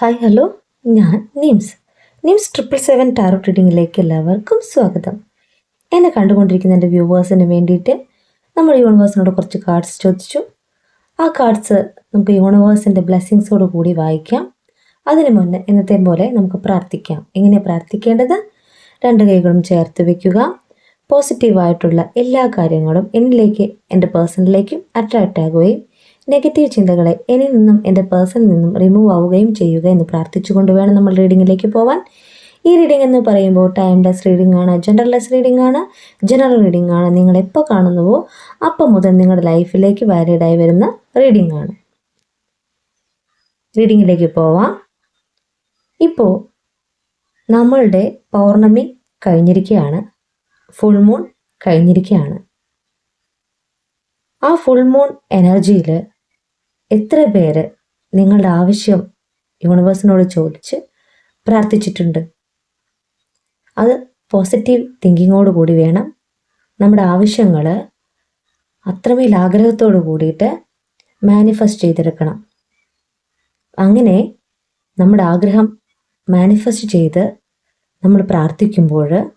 Hi hello. ഞാൻ Nims. Nims triple seven tarot റീഡിങ്ങിലേക്ക് എല്ലാവർക്കും സ്വാഗതം. എന്നെ കണ്ടുകൊണ്ടിരിക്കുന്ന എന്റെ വ്യൂവേഴ്സിന് വേണ്ടിയിട്ട് നമ്മൾ യൂണിവേഴ്സിനോട് കുറച്ച് കാർഡ്സ് ചോദിച്ചു. ആ കാർഡ്സ് നമുക്ക് യൂണിവേഴ്സിന്റെ ബ്ലെസ്സിങ്സോട് കൂടി വായിക്കാം. അതിനു മുന്നേ ഇന്നത്തെ പോലെ നമുക്ക് പ്രാർത്ഥിക്കാം. എങ്ങനെ പ്രാർത്ഥിക്കേണ്ടത്? രണ്ട് കൈകളും ചേർത്ത് വയ്ക്കുക പോസിറ്റീവായിട്ടുള്ള എല്ലാ കാര്യങ്ങളും എന്നിലേക്ക് എന്റെ പേഴ്സണിലേക്കും അട്രാക്റ്റ് ആകുകയും നെഗറ്റീവ് ചിന്തകളെ എന്നിൽ നിന്നും എന്റെ പേഴ്സണിൽ നിന്നും റിമൂവ് ആവുകയും ചെയ്യുക എന്ന് പ്രാർത്ഥിച്ചുകൊണ്ട് വേണം നമ്മൾ റീഡിങ്ങിലേക്ക് പോവാൻ. ഈ റീഡിംഗ് എന്ന് പറയുമ്പോൾ ടൈംലെസ് റീഡിംഗ് ആണ് ജനറൽലെസ് റീഡിംഗ് ആണ്. ജനറൽ റീഡിംഗ് ആണ്. നിങ്ങൾ എപ്പോൾ കാണുന്നുവോ അപ്പം മുതൽ നിങ്ങളുടെ ലൈഫിലേക്ക് വാലിഡ് ആയി വരുന്ന റീഡിംഗ് ആണ്. റീഡിങ്ങിലേക്ക് പോവാം. ഇപ്പോൾ നമ്മളുടെ പൗർണമി കഴിഞ്ഞിരിക്കുകയാണ് ഫുൾ മൂൺ കഴിഞ്ഞിരിക്കുകയാണ് ആ ഫുൾ മൂൺ എനർജിയിൽ എത്ര പേര് നിങ്ങളുടെ ആവശ്യം യൂണിവേഴ്സിനോട് ചോദിച്ച് പ്രാർത്ഥിച്ചിട്ടുണ്ട്? അത് പോസിറ്റീവ് തിങ്കിങ്ങോട് കൂടി വേണം. നമ്മുടെ ആവശ്യങ്ങൾ അത്രമേൽ ആഗ്രഹത്തോട് കൂടിയിട്ട് മാനിഫെസ്റ്റ് ചെയ്തെടുക്കണം. അങ്ങനെ നമ്മുടെ ആഗ്രഹം മാനിഫെസ്റ്റ് ചെയ്ത് നമ്മൾ പ്രാർത്ഥിക്കുമ്പോൾ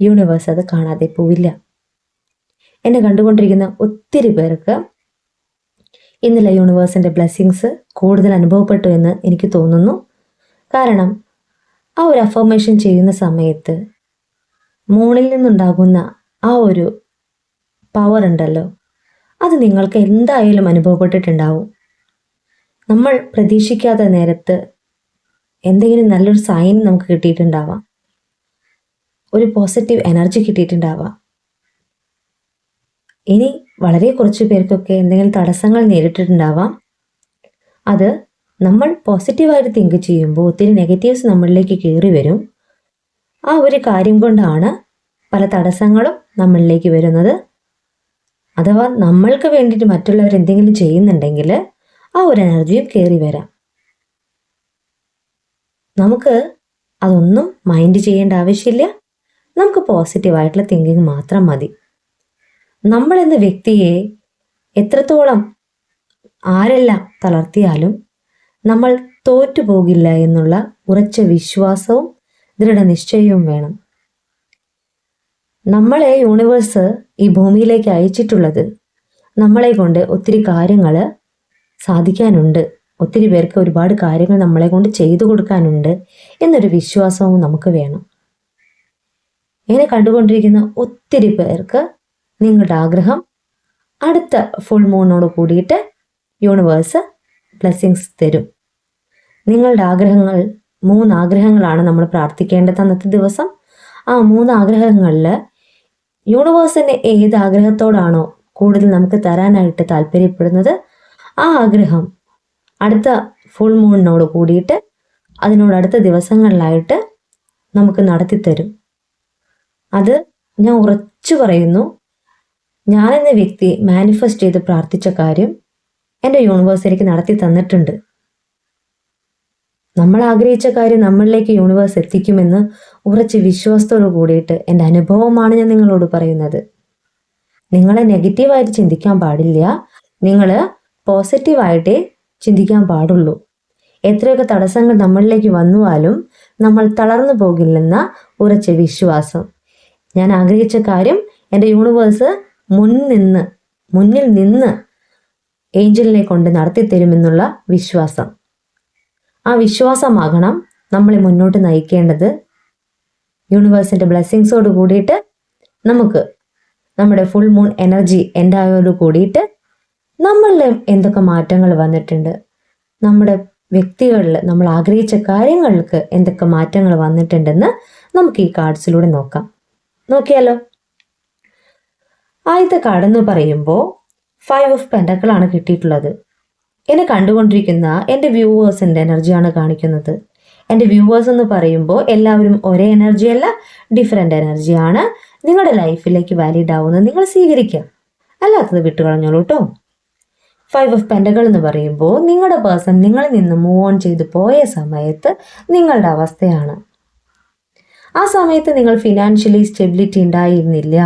യൂണിവേഴ്സ് അത് കാണാതെ പോവില്ല. എന്നെ കണ്ടുകൊണ്ടിരിക്കുന്ന ഒത്തിരി പേർക്ക് ഇന്നലെ യൂണിവേഴ്സിന്റെ ബ്ലെസ്സിങ്സ് കൂടുതൽ അനുഭവപ്പെട്ടു എന്ന് എനിക്ക് തോന്നുന്നു. കാരണം ആ ഒരു അഫർമേഷൻ ചെയ്യുന്ന സമയത്ത് മൂണിൽ നിന്നുണ്ടാകുന്ന ആ ഒരു പവർ ഉണ്ടല്ലോ അത് നിങ്ങൾക്ക് എന്തായാലും അനുഭവപ്പെട്ടിട്ടുണ്ടാവും. നമ്മൾ പ്രതീക്ഷിക്കാത്ത നേരത്ത് എന്തെങ്കിലും നല്ലൊരു സൈൻ നമുക്ക് കിട്ടിയിട്ടുണ്ടാവാം. ഒരു പോസിറ്റീവ് എനർജി കിട്ടിയിട്ടുണ്ടാവാം. ഇനി വളരെ കുറച്ച് പേർക്കൊക്കെ എന്തെങ്കിലും തടസ്സങ്ങൾ നേരിട്ടിട്ടുണ്ടാവാം. അത് നമ്മൾ പോസിറ്റീവായിട്ട് തിങ്ക് ചെയ്യുമ്പോൾ ഒത്തിരി നെഗറ്റീവ്സ് നമ്മളിലേക്ക് കയറി വരും. ആ ഒരു കാര്യം കൊണ്ടാണ് പല തടസ്സങ്ങളും നമ്മളിലേക്ക് വരുന്നത്. അഥവാ നമ്മൾക്ക് വേണ്ടിയിട്ട് മറ്റുള്ളവർ എന്തെങ്കിലും ചെയ്യുന്നുണ്ടെങ്കിൽ ആ ഒരു എനർജിയും കയറി വരാം. നമുക്ക് അതൊന്നും മൈൻഡ് ചെയ്യേണ്ട ആവശ്യമില്ല. നമുക്ക് പോസിറ്റീവായിട്ടുള്ള തിങ്കിങ് മാത്രം മതി. നമ്മൾ എന്ന വ്യക്തിയെ എത്രത്തോളം ആരെല്ലാം തളർത്തിയാലും നമ്മൾ തോറ്റു പോകില്ല എന്നുള്ള ഉറച്ച വിശ്വാസവും ദൃഢനിശ്ചയവും വേണം. നമ്മളെ യൂണിവേഴ്സ് ഈ ഭൂമിയിലേക്ക് അയച്ചിട്ടുള്ളത് നമ്മളെ കൊണ്ട് ഒത്തിരി കാര്യങ്ങൾ സാധിക്കാനുണ്ട്. ഒത്തിരി പേർക്ക് ഒരുപാട് കാര്യങ്ങൾ നമ്മളെ കൊണ്ട് ചെയ്തു കൊടുക്കാനുണ്ട് എന്നൊരു വിശ്വാസവും നമുക്ക് വേണം. ഇങ്ങനെ കണ്ടുകൊണ്ടിരിക്കുന്ന ഒത്തിരി പേർക്ക് നിങ്ങളുടെ ആഗ്രഹം. അടുത്ത ഫുൾ മൂണോട് കൂടിയിട്ട് യൂണിവേഴ്സ് ബ്ലെസ്സിങ്സ് തരും. നിങ്ങളുടെ ആഗ്രഹങ്ങൾ മൂന്ന് ആഗ്രഹങ്ങളാണ് നമ്മൾ പ്രാർത്ഥിക്കേണ്ടത് അന്നത്തെ ദിവസം. ആ മൂന്ന് ആഗ്രഹങ്ങളിൽ യൂണിവേഴ്സിന്റെ ഏത് ആഗ്രഹത്തോടാണോ കൂടുതൽ നമുക്ക് തരാനായിട്ട് താല്പര്യപ്പെടുന്നത് ആ ആഗ്രഹം അടുത്ത ഫുൾ മൂണിനോട് കൂടിയിട്ട് അതിനോട് അടുത്ത ദിവസങ്ങളിലായിട്ട് നമുക്ക് നടത്തിത്തരും. അത് ഞാൻ ഉറച്ചു പറയുന്നു. ഞാനെന്ന വ്യക്തി മാനിഫെസ്റ്റ് ചെയ്ത് പ്രാർത്ഥിച്ച കാര്യം എന്റെ യൂണിവേഴ്സ് എനിക്ക് നടത്തി തന്നിട്ടുണ്ട്. നമ്മൾ ആഗ്രഹിച്ച കാര്യം നമ്മളിലേക്ക് യൂണിവേഴ്സ് എത്തിക്കുമെന്ന് ഉറച്ച് വിശ്വാസത്തോടു കൂടിയിട്ട് എന്റെ അനുഭവമാണ് ഞാൻ നിങ്ങളോട് പറയുന്നത്. നിങ്ങളെ നെഗറ്റീവായിട്ട് ചിന്തിക്കാൻ പാടില്ല. നിങ്ങൾ പോസിറ്റീവായിട്ടേ ചിന്തിക്കാൻ പാടുള്ളൂ. എത്രയൊക്കെ തടസ്സങ്ങൾ നമ്മളിലേക്ക് വന്നുവാലും നമ്മൾ തളർന്നു പോകില്ലെന്ന ഉറച്ച വിശ്വാസം. ഞാൻ ആഗ്രഹിച്ച കാര്യം എന്റെ യൂണിവേഴ്സ് മുൻനിന്ന് മുന്നിൽ നിന്ന് ഏഞ്ചലിനെ കൊണ്ട് നടത്തിത്തരുമെന്നുള്ള വിശ്വാസം. ആ വിശ്വാസമാകണം നമ്മളെ മുന്നോട്ട് നയിക്കേണ്ടത്. യൂണിവേഴ്സിന്റെ ബ്ലെസ്സിങ്സോട് കൂടിയിട്ട് നമുക്ക് നമ്മുടെ ഫുൾ മൂൺ എനർജി എന്റായോട് കൂടിയിട്ട് നമ്മളിൽ എന്തൊക്കെ മാറ്റങ്ങൾ വന്നിട്ടുണ്ട്? നമ്മുടെ വ്യക്തികളിൽ നമ്മൾ ആഗ്രഹിച്ച കാര്യങ്ങൾക്ക് എന്തൊക്കെ മാറ്റങ്ങൾ വന്നിട്ടുണ്ടെന്ന് നമുക്ക് ഈ കാർഡ്സിലൂടെ നോക്കാം. നോക്കിയാലോ? ആദ്യത്തെ കാർഡ് എന്ന് പറയുമ്പോൾ ഫൈവ് ഓഫ് പെൻഡക്കളാണ് കിട്ടിയിട്ടുള്ളത്. എന്നെ കണ്ടുകൊണ്ടിരിക്കുന്ന എന്റെ വ്യൂവേഴ്സിന്റെ എനർജിയാണ് കാണിക്കുന്നത്. എന്റെ വ്യൂവേഴ്സ് എന്ന് പറയുമ്പോൾ എല്ലാവരും ഒരേ എനർജി അല്ല ഡിഫറെന്റ് എനർജിയാണ് നിങ്ങളുടെ ലൈഫിലേക്ക് വാലിഡ് ആവുന്നത് നിങ്ങൾ സ്വീകരിക്കുക. അല്ലാത്തത് വിട്ടുകളഞ്ഞോളൂ കേട്ടോ ഫൈവ് ഓഫ് പെൻഡകൾ എന്ന് പറയുമ്പോൾ നിങ്ങളുടെ പേഴ്സൺ നിങ്ങളിൽ നിന്ന് മൂവ് ഓൺ ചെയ്ത് പോയ സമയത്ത് നിങ്ങളുടെ അവസ്ഥയാണ്. ആ സമയത്ത് നിങ്ങൾ ഫിനാൻഷ്യലി സ്റ്റെബിലിറ്റി ഉണ്ടായിരുന്നില്ല.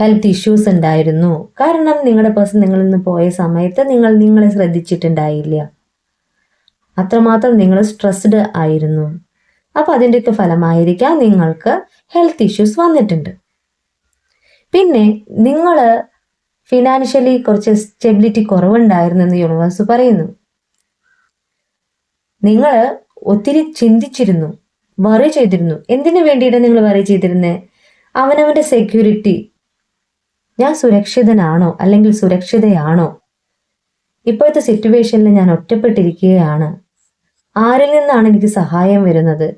ഹെൽത്ത് ഇഷ്യൂസ് ഉണ്ടായിരുന്നു. കാരണം നിങ്ങളുടെ പേഴ്സൺ നിങ്ങളിൽ നിന്ന് പോയ സമയത്ത് നിങ്ങൾ നിങ്ങളെ ശ്രദ്ധിച്ചിട്ടുണ്ടായില്ല. അത്രമാത്രം നിങ്ങൾ സ്ട്രെസ്ഡ് ആയിരുന്നു. അപ്പോൾ അതിന്റെയൊക്കെ ഫലമായിരിക്കാം നിങ്ങൾക്ക് ഹെൽത്ത് ഇഷ്യൂസ് വന്നിട്ടുണ്ട്. പിന്നെ നിങ്ങൾ ഫിനാൻഷ്യലി കുറച്ച് സ്റ്റെബിലിറ്റി കുറവുണ്ടായിരുന്നു എന്ന് യൂണിവേഴ്സ് പറയുന്നു. നിങ്ങൾ ഒത്തിരി ചിന്തിച്ചിരുന്നു വറി ചെയ്തിരുന്നു. എന്തിനു വേണ്ടിയിട്ട് നിങ്ങൾ വറി ചെയ്തിരുന്നത് അവനവന്റെ സെക്യൂരിറ്റി ഞാൻ സുരക്ഷിതനാണോ അല്ലെങ്കിൽ സുരക്ഷിതയാണോ? ഇപ്പോഴത്തെ സിറ്റുവേഷനിൽ ഞാൻ ഒറ്റപ്പെട്ടിരിക്കുകയാണ്. ആരിൽ നിന്നാണ് എനിക്ക് സഹായം വരുന്നത്?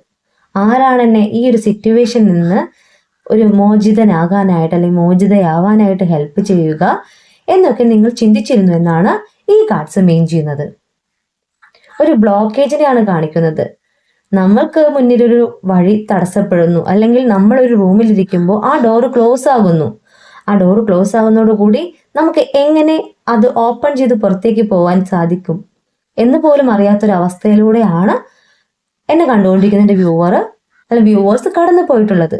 ആരാണ് എന്നെ ഈ ഒരു സിറ്റുവേഷനിൽ നിന്ന് ഒരു മോചിതനാകാനായിട്ട് അല്ലെങ്കിൽ മോചിതയാവാനായിട്ട് ഹെൽപ്പ് ചെയ്യുക എന്നൊക്കെ നിങ്ങൾ ചിന്തിച്ചിരുന്നു എന്നാണ് ഈ കാർഡ്സ് മെയിൻ ചെയ്യുന്നത്. ഒരു ബ്ലോക്കേജിനെയാണ് കാണിക്കുന്നത്. നമ്മൾക്ക് മുന്നിലൊരു വഴി തടസ്സപ്പെടുന്നു അല്ലെങ്കിൽ റൂമിൽ ഇരിക്കുമ്പോൾ ആ ഡോറ് ക്ലോസ് ആകുന്നു. ആ ഡോറ് ക്ലോസ് ആകുന്നതോടുകൂടി നമുക്ക് എങ്ങനെ അത് ഓപ്പൺ ചെയ്ത് പുറത്തേക്ക് പോകാൻ സാധിക്കും എന്ന് പോലും അറിയാത്തൊരവസ്ഥയിലൂടെയാണ് എന്നെ കണ്ടുകൊണ്ടിരിക്കുന്ന എന്റെ വ്യൂവർ അല്ല വ്യൂവേഴ്സ് കടന്നു പോയിട്ടുള്ളത്.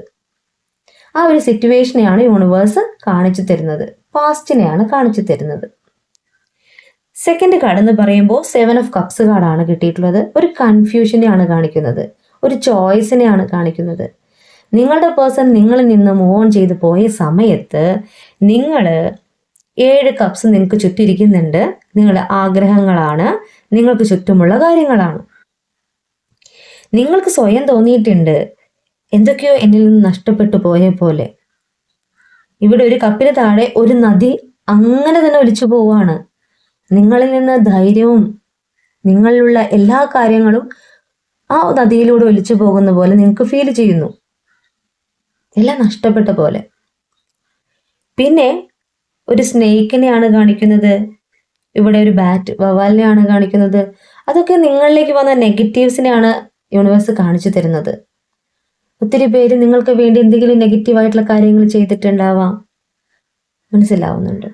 ആ ഒരു സിറ്റുവേഷനെയാണ് യൂണിവേഴ്സ് കാണിച്ചു തരുന്നത് പാസ്റ്റിനെയാണ് കാണിച്ചു തരുന്നത്. സെക്കൻഡ് കാർഡ് എന്ന് പറയുമ്പോൾ സെവൻ ഓഫ് കപ്സ് കാർഡാണ് കിട്ടിയിട്ടുള്ളത്. ഒരു കൺഫ്യൂഷനെയാണ് കാണിക്കുന്നത്. ഒരു ചോയ്സിനെയാണ് കാണിക്കുന്നത്. നിങ്ങളുടെ പേഴ്സൺ നിങ്ങളിൽ നിന്ന് മൂവ് ഓൺ ചെയ്ത് പോയ സമയത്ത് നിങ്ങൾ ഏഴ് കപ്സ് നിങ്ങൾക്ക് ചുറ്റിരിക്കുന്നുണ്ട്. നിങ്ങളുടെ ആഗ്രഹങ്ങളാണ്. നിങ്ങൾക്ക് ചുറ്റുമുള്ള കാര്യങ്ങളാണ്. നിങ്ങൾക്ക് സ്വയം തോന്നിയിട്ടുണ്ട്. എന്തൊക്കെയോ എന്നിൽ നിന്ന് നഷ്ടപ്പെട്ടു പോയ പോലെ. ഇവിടെ ഒരു കപ്പിന് താഴെ ഒരു നദി അങ്ങനെ തന്നെ ഒലിച്ചു പോവാണ് നിങ്ങളിൽ നിന്ന് ധൈര്യവും നിങ്ങളിലുള്ള എല്ലാ കാര്യങ്ങളും ആ നദിയിലൂടെ ഒലിച്ചു പോകുന്ന പോലെ നിങ്ങൾക്ക് ഫീൽ ചെയ്യുന്നു. എല്ലാം നഷ്ടപ്പെട്ട പോലെ. പിന്നെ ഒരു സ്നേക്കിനെയാണ് കാണിക്കുന്നത്. ഇവിടെ ഒരു ബാറ്റ് വവാലിനെയാണ് കാണിക്കുന്നത്. അതൊക്കെ നിങ്ങളിലേക്ക് വന്ന നെഗറ്റീവ്സിനെയാണ് യൂണിവേഴ്സ് കാണിച്ചു തരുന്നത്. ഒത്തിരി പേര് നിങ്ങൾക്ക് വേണ്ടി എന്തെങ്കിലും നെഗറ്റീവായിട്ടുള്ള കാര്യങ്ങൾ ചെയ്തിട്ടുണ്ടാവാം. മനസ്സിലാവുന്നുണ്ട്.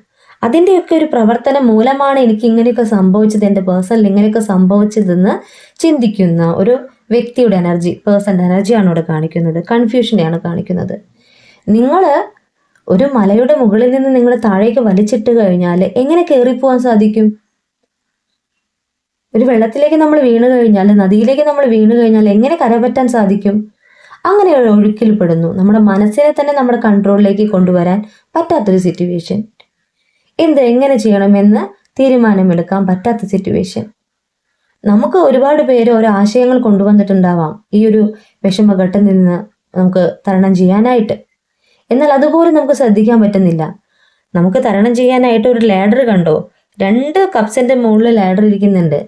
അതിന്റെയൊക്കെ ഒരു പ്രവർത്തനം മൂലമാണ് എനിക്ക് ഇങ്ങനെയൊക്കെ സംഭവിച്ചത് എന്റെ പേഴ്സണൽ ഇങ്ങനെയൊക്കെ സംഭവിച്ചതെന്ന് ചിന്തിക്കുന്ന ഒരു വ്യക്തിയുടെ എനർജി പേഴ്സന്റെ എനർജിയാണ് ഇവിടെ കാണിക്കുന്നത്. കൺഫ്യൂഷനെയാണ് കാണിക്കുന്നത്. നിങ്ങൾ ഒരു മലയുടെ മുകളിൽ നിന്ന് നിങ്ങൾ താഴേക്ക് വലിച്ചിട്ട് കഴിഞ്ഞാൽ എങ്ങനെ കയറിപ്പോവാൻ സാധിക്കും? ഒരു വെള്ളത്തിലേക്ക് നമ്മൾ വീണ് കഴിഞ്ഞാൽ നദിയിലേക്ക് നമ്മൾ വീണ് കഴിഞ്ഞാൽ എങ്ങനെ കരപറ്റാൻ സാധിക്കും? അങ്ങനെ ഒഴുക്കിൽ പെടുന്നു. നമ്മുടെ മനസ്സിനെ തന്നെ നമ്മുടെ കൺട്രോളിലേക്ക് കൊണ്ടുവരാൻ പറ്റാത്തൊരു സിറ്റുവേഷൻ എന്ത് എങ്ങനെ ചെയ്യണമെന്ന് തീരുമാനമെടുക്കാൻ പറ്റാത്ത സിറ്റുവേഷൻ നമുക്ക് ഒരുപാട് പേര് ഓരോ ആശയങ്ങൾ കൊണ്ടുവന്നിട്ടുണ്ടാവാം. ഈ ഒരു വിഷമഘട്ടത്തിൽ നിന്ന് നമുക്ക് തരണം ചെയ്യാനായിട്ട്. എന്നാൽ അതുപോലും നമുക്ക് ശ്രദ്ധിക്കാൻ പറ്റുന്നില്ല. നമുക്ക് തരണം ചെയ്യാനായിട്ട് ഒരു ലാഡർ കണ്ടോ? രണ്ട് കപ്സിന്റെ മുകളിൽ ലാഡർ ഇരിക്കുന്നുണ്ട്.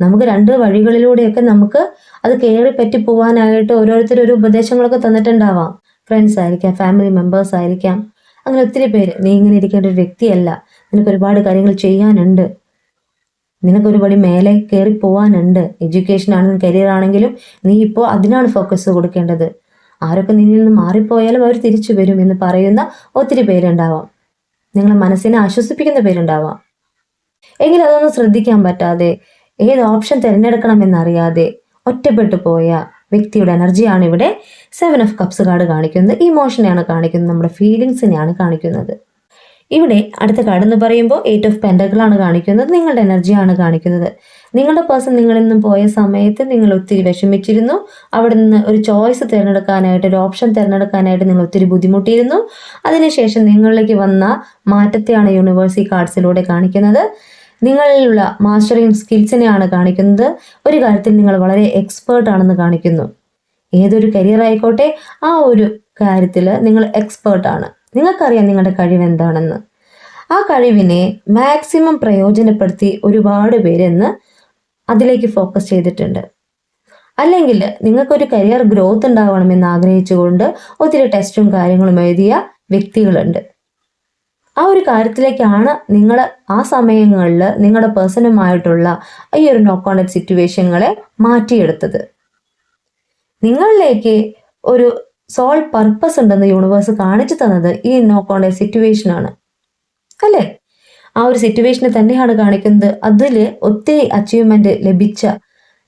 നമുക്ക് രണ്ട് വഴികളിലൂടെയൊക്കെ നമുക്ക് അത് കയറി പറ്റി പോകാനായിട്ട് ഓരോരുത്തർ ഒരു ഉപദേശങ്ങളൊക്കെ തന്നിട്ടുണ്ടാവാം. ഫ്രണ്ട്സ് ആയിരിക്കാം ഫാമിലി മെമ്പേഴ്സ് ആയിരിക്കാം. അങ്ങനെ ഒത്തിരി പേര്. നീ ഇങ്ങനെ ഇരിക്കേണ്ട ഒരു വ്യക്തിയല്ല. നിനക്ക് ഒരുപാട് കാര്യങ്ങൾ ചെയ്യാനുണ്ട്. നിനക്ക് ഒരുപാട് മേലെ കയറി പോകാനുണ്ട് എഡ്യൂക്കേഷൻ ആണെങ്കിലും കരിയർ ആണെങ്കിലും നീ ഇപ്പോൾ അതിനാണ് ഫോക്കസ് കൊടുക്കേണ്ടത്. ആരൊക്കെ നിന്നിൽ നിന്ന് മാറിപ്പോയാലും അവർ തിരിച്ചു വരും എന്ന് പറയുന്ന ഒത്തിരി പേരുണ്ടാവാം. നിങ്ങളെ മനസ്സിനെ ആശ്വസിപ്പിക്കുന്ന പേരുണ്ടാവാം. എങ്കിലും അതൊന്നും ശ്രദ്ധിക്കാൻ പറ്റാതെ ഏത് ഓപ്ഷൻ തിരഞ്ഞെടുക്കണമെന്നറിയാതെ ഒറ്റപ്പെട്ടു പോയ വ്യക്തിയുടെ എനർജിയാണ് ഇവിടെ സെവൻ ഓഫ് കപ്സ് കാർഡ് കാണിക്കുന്നത്. ഇമോഷനെയാണ് കാണിക്കുന്നത്. നമ്മുടെ ഫീലിങ്സിനെയാണ് കാണിക്കുന്നത്. ഇവിടെ അടുത്ത കാർഡ് എന്ന് പറയുമ്പോൾ എയ്റ്റ് ഓഫ് പെൻഡകളാണ് കാണിക്കുന്നത്. നിങ്ങളുടെ എനർജിയാണ് കാണിക്കുന്നത്. നിങ്ങളുടെ പേഴ്സൺ നിങ്ങളിൽ നിന്നും പോയ സമയത്ത് നിങ്ങൾ ഒത്തിരി വിഷമിച്ചിരുന്നു. അവിടെ നിന്ന് ഒരു ചോയ്സ് തിരഞ്ഞെടുക്കാനായിട്ട് ഒരു ഓപ്ഷൻ തിരഞ്ഞെടുക്കാനായിട്ട് നിങ്ങൾ ഒത്തിരി ബുദ്ധിമുട്ടിയിരുന്നു. അതിനുശേഷം നിങ്ങളിലേക്ക് വന്ന മാറ്റത്തെയാണ് യൂണിവേഴ്സി കാർഡ്സിലൂടെ കാണിക്കുന്നത്. നിങ്ങളിലുള്ള മാസ്റ്ററിങ് സ്കിൽസിനെയാണ് കാണിക്കുന്നത്. ഒരു കാര്യത്തിൽ നിങ്ങൾ വളരെ എക്സ്പേർട്ട് ആണെന്ന് കാണിക്കുന്നു. ഏതൊരു കരിയർ ആയിക്കോട്ടെ ആ ഒരു കാര്യത്തിൽ നിങ്ങൾ എക്സ്പേർട്ടാണ് നിങ്ങൾക്കറിയാം നിങ്ങളുടെ കഴിവ് എന്താണെന്ന്. ആ കഴിവിനെ മാക്സിമം പ്രയോജനപ്പെടുത്തി ഒരുപാട് പേരെന്ന് അതിലേക്ക് ഫോക്കസ് ചെയ്തിട്ടുണ്ട്. അല്ലെങ്കിൽ നിങ്ങൾക്കൊരു കരിയർ ഗ്രോത്ത് ഉണ്ടാവണമെന്ന് ആഗ്രഹിച്ചുകൊണ്ട് ഒത്തിരി ടെസ്റ്റും കാര്യങ്ങളും എഴുതിയ വ്യക്തികളുണ്ട്. ആ ഒരു കാര്യത്തിലേക്കാണ് നിങ്ങൾ ആ സമയങ്ങളിൽ നിങ്ങളുടെ പേഴ്സണുമായിട്ടുള്ള ഈ ഒരു നോ കോണ്ടാക്ട് സിറ്റുവേഷനുകളെ മാറ്റിയെടുത്തത്. നിങ്ങളിലേക്ക് ഒരു സോൾ പർപ്പസ് ഉണ്ടെന്ന് യൂണിവേഴ്സ് കാണിച്ചു തന്നത് ഈ നോ കോണ്ടാക്ട് സിറ്റുവേഷൻ ആണ്. അല്ലേ? ആ ഒരു സിറ്റുവേഷനെ തന്നെയാണ് കാണിക്കുന്നത്. അതിൽ ഒത്തിരി അച്ചീവ്മെന്റ് ലഭിച്ച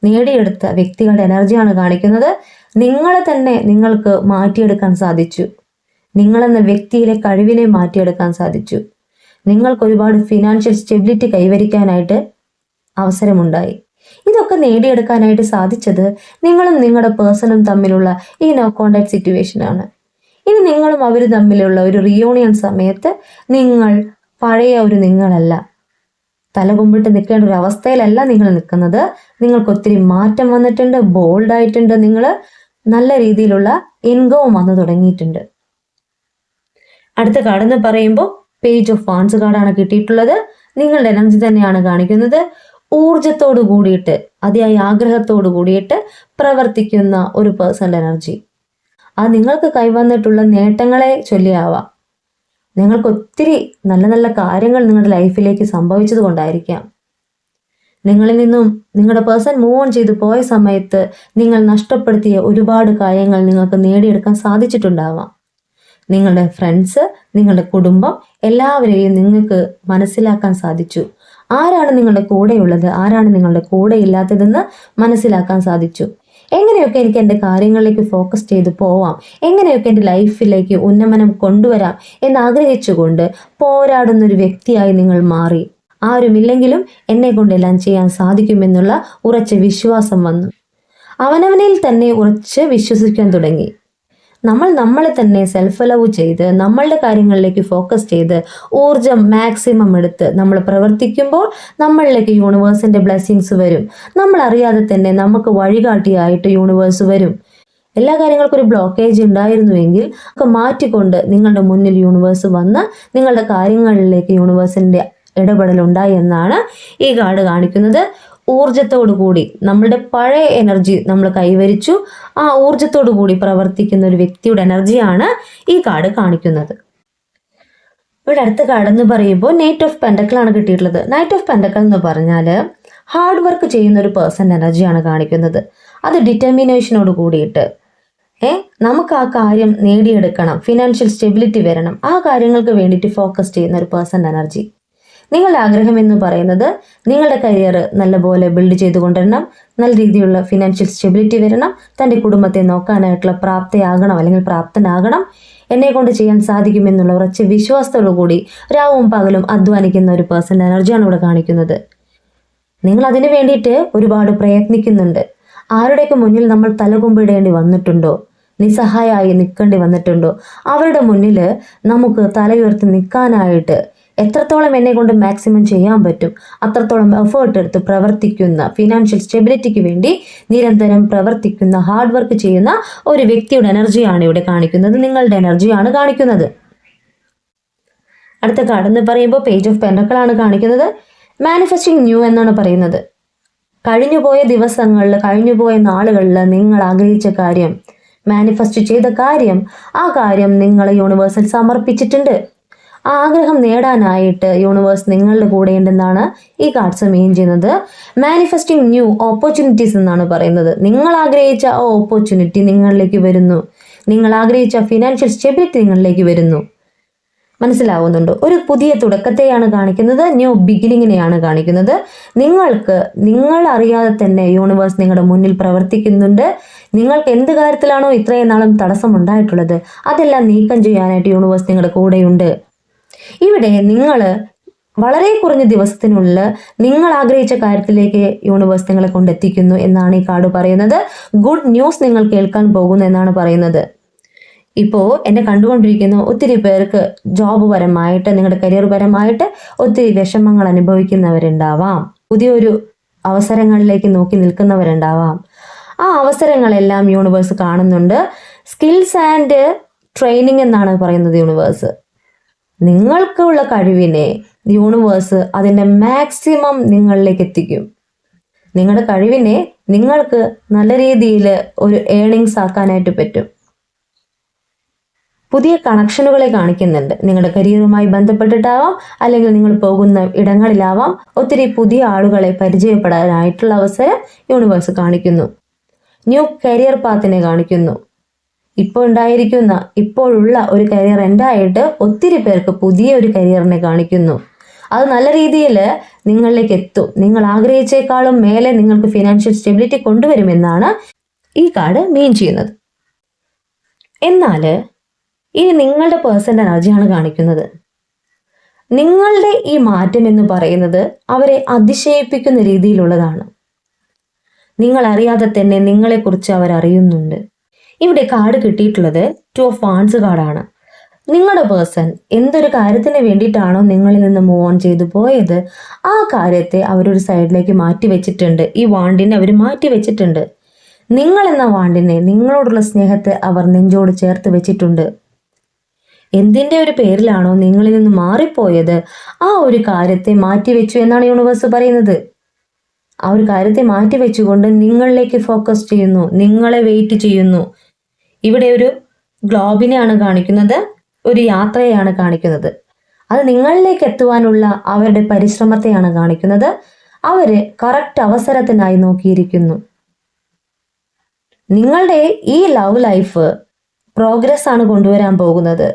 നേടിയെടുത്ത വ്യക്തികളുടെ എനർജിയാണ് കാണിക്കുന്നത്. നിങ്ങളെ തന്നെ നിങ്ങൾക്ക് മാറ്റിയെടുക്കാൻ സാധിച്ചു. നിങ്ങളെന്ന വ്യക്തിയിലെ കഴിവിനെ മാറ്റിയെടുക്കാൻ സാധിച്ചു. നിങ്ങൾക്ക് ഒരുപാട് ഫിനാൻഷ്യൽ സ്റ്റെബിലിറ്റി കൈവരിക്കാനായിട്ട് അവസരമുണ്ടായി. ഇതൊക്കെ നേടിയെടുക്കാനായിട്ട് സാധിച്ചത് നിങ്ങളും നിങ്ങളുടെ പേഴ്സണും തമ്മിലുള്ള ഈ നോ കോണ്ടാക്ട് സിറ്റുവേഷൻ ആണ്. ഇനി നിങ്ങളും അവർ തമ്മിലുള്ള ഒരു റിയൂണിയൻ സമയത്ത് നിങ്ങൾ പഴയ ഒരു നിങ്ങളല്ല. തലകുമ്പിട്ട് നിൽക്കേണ്ട ഒരു അവസ്ഥയിലല്ല നിങ്ങൾ നിൽക്കുന്നത്. നിങ്ങൾക്ക് ഒത്തിരി മാറ്റം വന്നിട്ടുണ്ട് ബോൾഡ് ആയിട്ടുണ്ട് നിങ്ങൾ നല്ല രീതിയിലുള്ള ഇൻകവും വന്നു തുടങ്ങിയിട്ടുണ്ട്. അടുത്ത കാർഡ് എന്ന് പറയുമ്പോൾ പേജ് ഓഫ് ഫാൻസ് കാർഡാണ് കിട്ടിയിട്ടുള്ളത്. നിങ്ങളുടെ എനർജി തന്നെയാണ് കാണിക്കുന്നത്. ഊർജത്തോട് കൂടിയിട്ട് അതിയായ ആഗ്രഹത്തോട് കൂടിയിട്ട് പ്രവർത്തിക്കുന്ന ഒരു പേഴ്സണൽ എനർജി. അത് നിങ്ങൾക്ക് കൈവന്നിട്ടുള്ള നേട്ടങ്ങളെ ചൊല്ലിയാവാം. നിങ്ങൾക്ക് ഒത്തിരി നല്ല നല്ല കാര്യങ്ങൾ നിങ്ങളുടെ ലൈഫിലേക്ക് സംഭവിച്ചത് കൊണ്ടായിരിക്കാം. നിങ്ങളിൽ നിന്നും നിങ്ങളുടെ പേഴ്സൺ മൂവ് ഓൺ ചെയ്തു പോയ സമയത്ത് നിങ്ങൾ നഷ്ടപ്പെടുത്തിയ ഒരുപാട് കാര്യങ്ങൾ നിങ്ങൾക്ക് നേടിയെടുക്കാൻ സാധിച്ചിട്ടുണ്ടാവാം. നിങ്ങളുടെ ഫ്രണ്ട്സ് നിങ്ങളുടെ കുടുംബം എല്ലാവരെയും നിങ്ങൾക്ക് മനസ്സിലാക്കാൻ സാധിച്ചു. ആരാണ് നിങ്ങളുടെ കൂടെയുള്ളത്? ആരാണ് നിങ്ങളുടെ കൂടെ ഇല്ലാത്തതെന്ന് മനസ്സിലാക്കാൻ സാധിച്ചു. എങ്ങനെയൊക്കെ എനിക്ക് എന്റെ കാര്യങ്ങളിലേക്ക് ഫോക്കസ് ചെയ്ത് പോവാം? എങ്ങനെയൊക്കെ എന്റെ ലൈഫിലേക്ക് ഉന്നമനം കൊണ്ടുവരാം എന്ന് ആഗ്രഹിച്ചുകൊണ്ട് പോരാടുന്ന ഒരു വ്യക്തിയായി നിങ്ങൾ മാറി. ആരുമില്ലെങ്കിലും എന്നെ കൊണ്ടെല്ലാം ചെയ്യാൻ സാധിക്കുമെന്നുള്ള ഉറച്ച വിശ്വാസം വന്നു. അവനവനിൽ തന്നെ ഉറച്ച് വിശ്വസിക്കാൻ തുടങ്ങി. നമ്മൾ നമ്മളെ തന്നെ സെൽഫ് ലവ് ചെയ്ത് നമ്മളുടെ കാര്യങ്ങളിലേക്ക് ഫോക്കസ് ചെയ്ത് ഊർജം മാക്സിമം എടുത്ത് നമ്മൾ പ്രവർത്തിക്കുമ്പോൾ നമ്മളിലേക്ക് യൂണിവേഴ്സിന്റെ ബ്ലെസ്സിങ്സ് വരും. നമ്മൾ അറിയാതെ തന്നെ നമുക്ക് വഴികാട്ടിയായിട്ട് യൂണിവേഴ്സ് വരും. എല്ലാ കാര്യങ്ങൾക്കും ഒരു ബ്ലോക്കേജ് ഉണ്ടായിരുന്നുവെങ്കിൽ ഒക്കെ മാറ്റിക്കൊണ്ട് നിങ്ങളുടെ മുന്നിൽ യൂണിവേഴ്സ് വന്ന് നിങ്ങളുടെ കാര്യങ്ങളിലേക്ക് യൂണിവേഴ്സിന്റെ ഇടപെടൽ ഉണ്ടായി എന്നാണ് ഈ കാർഡ് കാണിക്കുന്നത്. ഊർജത്തോടു കൂടി നമ്മളുടെ പഴയ എനർജി നമ്മൾ കൈവരിച്ചു ആ ഊർജത്തോടു കൂടി പ്രവർത്തിക്കുന്ന ഒരു വ്യക്തിയുടെ എനർജിയാണ് ഈ കാർഡ് കാണിക്കുന്നത്. ഇവിടെ അടുത്ത കാർഡ് എന്ന് പറയുമ്പോൾ നൈറ്റ് ഓഫ് പെൻഡക്കിളാണ് കിട്ടിയിട്ടുള്ളത്. നൈറ്റ് ഓഫ് പെൻഡക്കൽ എന്ന് പറഞ്ഞാൽ ഹാർഡ് വർക്ക് ചെയ്യുന്ന ഒരു പേഴ്സൺ എനർജിയാണ് കാണിക്കുന്നത്. അത് ഡിറ്റർമിനേഷനോട് കൂടിയിട്ട് ഏ നമുക്ക് ആ കാര്യം നേടിയെടുക്കണം ഫിനാൻഷ്യൽ സ്റ്റെബിലിറ്റി വരണം ആ കാര്യങ്ങൾക്ക് വേണ്ടിയിട്ട് ഫോക്കസ് ചെയ്യുന്ന ഒരു പേഴ്സൺ എനർജി നിങ്ങളുടെ ആഗ്രഹം എന്ന് പറയുന്നത് നിങ്ങളുടെ കരിയർ നല്ലപോലെ ബിൽഡ് ചെയ്തു കൊണ്ടുവരണം നല്ല രീതിയിലുള്ള ഫിനാൻഷ്യൽ സ്റ്റെബിലിറ്റി വരണം. തന്റെ കുടുംബത്തെ നോക്കാനായിട്ടുള്ള പ്രാപ്തയാകണം അല്ലെങ്കിൽ പ്രാപ്തനാകണം. എന്നെ കൊണ്ട് ചെയ്യാൻ സാധിക്കുമെന്നുള്ള ഉറച്ച വിശ്വാസത്തോടു കൂടി രാവും പകലും അധ്വാനിക്കുന്ന ഒരു പേഴ്സൺ എനർജിയാണ് ഇവിടെ കാണിക്കുന്നത്. നിങ്ങൾ അതിനു വേണ്ടിയിട്ട് ഒരുപാട് പ്രയത്നിക്കുന്നുണ്ട്. ആരുടെയൊക്കെ മുന്നിൽ നമ്മൾ തലകുമ്പിടേണ്ടി വന്നിട്ടുണ്ടോ? നിസ്സഹായമായി നിൽക്കേണ്ടി വന്നിട്ടുണ്ടോ? അവരുടെ മുന്നിൽ നമുക്ക് തലയുയർത്തി നിൽക്കാനായിട്ട് എത്രത്തോളം എന്നെ കൊണ്ട് മാക്സിമം ചെയ്യാൻ പറ്റും? അത്രത്തോളം എഫേർട്ട് എടുത്ത് പ്രവർത്തിക്കുന്ന ഫിനാൻഷ്യൽ സ്റ്റെബിലിറ്റിക്ക് വേണ്ടി നിരന്തരം പ്രവർത്തിക്കുന്ന ഹാർഡ് വർക്ക് ചെയ്യുന്ന ഒരു വ്യക്തിയുടെ എനർജിയാണ് ഇവിടെ കാണിക്കുന്നത്. നിങ്ങളുടെ എനർജിയാണ് കാണിക്കുന്നത്. അടുത്ത കാർഡ് എന്ന് പറയുമ്പോൾ പേജ് ഓഫ് പെൻഡക്കളാണ് കാണിക്കുന്നത്. മാനിഫെസ്റ്റിംഗ് ന്യൂ എന്നാണ് പറയുന്നത്. കഴിഞ്ഞുപോയ ദിവസങ്ങളിൽ കഴിഞ്ഞുപോയ നാളുകളിൽ നിങ്ങൾ ആഗ്രഹിച്ച കാര്യം മാനിഫെസ്റ്റ് ചെയ്ത കാര്യം ആ കാര്യം നിങ്ങൾ യൂണിവേഴ്സിൽ സമർപ്പിച്ചിട്ടുണ്ട്. ആഗ്രഹം നേടാനായിട്ട് യൂണിവേഴ്സ് നിങ്ങളുടെ കൂടെ ഉണ്ടെന്നാണ് ഈ കാർഡ്സ് മീൻ ചെയ്യുന്നത്. മാനിഫെസ്റ്റിംഗ് ന്യൂ ഓപ്പർച്യൂണിറ്റീസ് എന്നാണ് പറയുന്നത്. നിങ്ങൾ ആഗ്രഹിച്ച ആ ഓപ്പർച്യൂണിറ്റി നിങ്ങളിലേക്ക് വരുന്നു. നിങ്ങൾ ആഗ്രഹിച്ച ഫിനാൻഷ്യൽ സ്റ്റെബിലിറ്റി നിങ്ങളിലേക്ക് വരുന്നു. മനസ്സിലാവുന്നുണ്ടോ? ഒരു പുതിയ തുടക്കത്തെയാണ് കാണിക്കുന്നത്. ന്യൂ ബിഗിനിങ്ങിനെയാണ് കാണിക്കുന്നത്. നിങ്ങൾക്ക് നിങ്ങൾ അറിയാതെ തന്നെ യൂണിവേഴ്സ് നിങ്ങളുടെ മുന്നിൽ പ്രവർത്തിക്കുന്നുണ്ട്. നിങ്ങൾക്ക് എന്ത് കാര്യത്തിലാണോ ഇത്രയും നാളും തടസ്സമുണ്ടായിട്ടുള്ളത്. അതെല്ലാം നീക്കം ചെയ്യാനായിട്ട് യൂണിവേഴ്സ് നിങ്ങളുടെ കൂടെയുണ്ട്. ഇവിടെ നിങ്ങൾ വളരെ കുറഞ്ഞ ദിവസത്തിനുള്ളിൽ നിങ്ങൾ ആഗ്രഹിച്ച കാര്യത്തിലേക്ക് യൂണിവേഴ്സ് നിങ്ങളെ കൊണ്ടെത്തിക്കുന്നു എന്നാണ് ഈ കാർഡ് പറയുന്നത്. ഗുഡ് ന്യൂസ് നിങ്ങൾ കേൾക്കാൻ പോകുന്നു എന്നാണ് പറയുന്നത്. ഇപ്പോൾ എന്നെ കണ്ടുകൊണ്ടിരിക്കുന്ന ഒത്തിരി പേർക്ക് ജോബ് പരമായിട്ട് നിങ്ങളുടെ കരിയർ പരമായിട്ട് ഒത്തിരി വിഷമങ്ങൾ അനുഭവിക്കുന്നവരുണ്ടാവാം. പുതിയൊരു അവസരങ്ങളിലേക്ക് നോക്കി നിൽക്കുന്നവരുണ്ടാവാം. ആ അവസരങ്ങളെല്ലാം യൂണിവേഴ്സ് കാണുന്നുണ്ട്. സ്കിൽസ് ആൻഡ് ട്രെയിനിങ് എന്നാണ് പറയുന്നത് യൂണിവേഴ്സ് നിങ്ങൾക്കുള്ള കഴിവിനെ യൂണിവേഴ്സ് അതിന്റെ മാക്സിമം നിങ്ങളിലേക്ക് എത്തിക്കും. നിങ്ങളുടെ കഴിവിനെ നിങ്ങൾക്ക് നല്ല രീതിയിൽ ഒരു ഏണിങ്സ് ആക്കാനായിട്ട് പറ്റും. പുതിയ കണക്ഷനുകളെ കാണിക്കുന്നുണ്ട്. നിങ്ങളുടെ കരിയറുമായി ബന്ധപ്പെട്ടിട്ടാവാം അല്ലെങ്കിൽ നിങ്ങൾ പോകുന്ന ഇടങ്ങളിലാവാം ഒത്തിരി പുതിയ ആളുകളെ പരിചയപ്പെടാനായിട്ടുള്ള അവസരം യൂണിവേഴ്സ് കാണിക്കുന്നു. ന്യൂ കരിയർ പാത്തിനെ കാണിക്കുന്നു. ഇപ്പോൾ ഉണ്ടായിരിക്കുന്ന ഇപ്പോഴുള്ള ഒരു കരിയർ എൻഡായിട്ട് ഒത്തിരി പേർക്ക് പുതിയ ഒരു കരിയറിനെ കാണിക്കുന്നു. അത് നല്ല രീതിയിൽ നിങ്ങളിലേക്ക് എത്തും. നിങ്ങൾ ആഗ്രഹിച്ചേക്കാളും മേലെ നിങ്ങൾക്ക് ഫിനാൻഷ്യൽ സ്റ്റെബിലിറ്റി കൊണ്ടുവരുമെന്നാണ് ഈ കാർഡ് മീൻ ചെയ്യുന്നത്. എന്നാൽ ഇനി നിങ്ങളുടെ പേഴ്സന്റെ എനർജിയാണ് കാണിക്കുന്നത്. നിങ്ങളുടെ ഈ മാറ്റം എന്ന് പറയുന്നത് അവരെ അതിശയിപ്പിക്കുന്ന രീതിയിലുള്ളതാണ്. നിങ്ങൾ അറിയാതെ തന്നെ നിങ്ങളെക്കുറിച്ച് അവരറിയുന്നുണ്ട് ഇവിടെ കാർഡ് കിട്ടിയിട്ടുള്ളത് ടു ഓഫ് വാൺസ് കാർഡാണ് നിങ്ങളുടെ പേഴ്സൺ എന്തൊരു കാര്യത്തിന് വേണ്ടിയിട്ടാണോ നിങ്ങളിൽ നിന്ന് മൂവ് ഓൺ ചെയ്തു പോയത് ആ കാര്യത്തെ അവരൊരു സൈഡിലേക്ക് മാറ്റി വെച്ചിട്ടുണ്ട്. ഈ വാണ്ടിനെ അവർ മാറ്റി വെച്ചിട്ടുണ്ട്. നിങ്ങൾ എന്ന വാണ്ടിനെ നിങ്ങളോടുള്ള സ്നേഹത്തെ അവർ നെഞ്ചോട് ചേർത്ത് വെച്ചിട്ടുണ്ട്. എന്തിന്റെ ഒരു പേരിലാണോ നിങ്ങളിൽ നിന്ന് മാറിപ്പോയത് ആ ഒരു കാര്യത്തെ മാറ്റി വെച്ചു എന്നാണ് യൂണിവേഴ്സ് പറയുന്നത്. ആ ഒരു കാര്യത്തെ മാറ്റി വെച്ചുകൊണ്ട് നിങ്ങളിലേക്ക് ഫോക്കസ് ചെയ്യുന്നു നിങ്ങളെ വെയിറ്റ് ചെയ്യുന്നു. ഇവിടെ ഒരു ഗ്ലോബിനെയാണ് കാണിക്കുന്നത് ഒരു യാത്രയാണ് കാണിക്കുന്നത്. അത് നിങ്ങളിലേക്ക് എത്തുവാനുള്ള അവരുടെ പരിശ്രമത്തെയാണ് കാണിക്കുന്നത്. അവർ കറക്റ്റ് അവസരത്തിനായി നോക്കിയിരിക്കുന്നു. നിങ്ങളുടെ ഈ ലവ് ലൈഫ് പ്രോഗ്രസ് ആണ് കൊണ്ടുവരാൻ പോകുന്നത്.